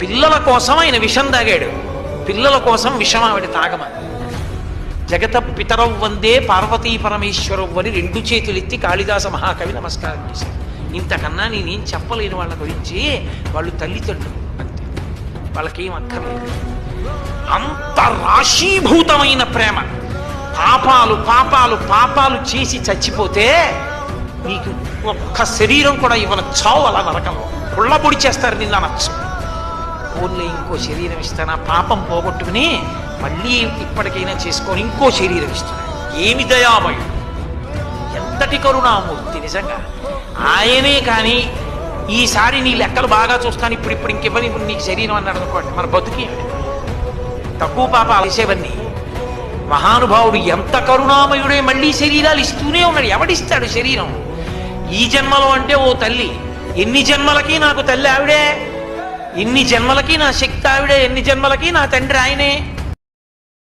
పిల్లల కోసం ఆయన విషం తాగాడు. పిల్లల కోసం విషం ఆవిడ తాగమ జగత పితరవ్ వందే పార్వతీ పరమేశ్వరవ్ అని రెండు చేతులెత్తి కాళిదాస మహాకవి నమస్కారం చేశారు. ఇంతకన్నా నేనేం చెప్పలేని వాళ్ళ గురించి వాళ్ళు తల్లిదండ్రులు అంతే. వాళ్ళకేం అక్కర్లేదు అంత రాశీభూతమైన ప్రేమ. పాపాలు పాపాలు పాపాలు చేసి చచ్చిపోతే నీకు ఒక్క శరీరం కూడా ఇవ్వన చావు అలా నరకంలో పుళ్ళబొడి చేస్తారు నిన్న అనొచ్చు. ఓన్లీ ఇంకో శరీరం ఇస్తానా? పాపం పోగొట్టుకుని మళ్ళీ ఇప్పటికైనా చేసుకొని ఇంకో శరీరం ఇస్తున్నాడు ఏమి దయామయుడు? ఎంతటి కరుణామూర్తి నిజంగా. ఆయనే కానీ ఈసారి నీ లెక్కలు బాగా చూస్తాను ఇప్పుడు ఇప్పుడు ఇంకెవ్వని ఇప్పుడు నీకు శరీరం అన్నాడు అనుకోండి మన బతుకి తక్కువ పాప వేసేవన్నీ మహానుభావుడు ఎంత కరుణామయుడే మళ్ళీ శరీరాలు ఇస్తూనే ఉన్నాడు. ఎవడిస్తాడు శరీరం? ఈ జన్మలో అంటే ఓ తల్లి. ఎన్ని జన్మలకి నాకు తల్లి ఆవిడే? ఎన్ని జన్మలకి నా శక్తి ఆవిడే ఎన్ని జన్మలకి నా తండ్రి ఆయనే.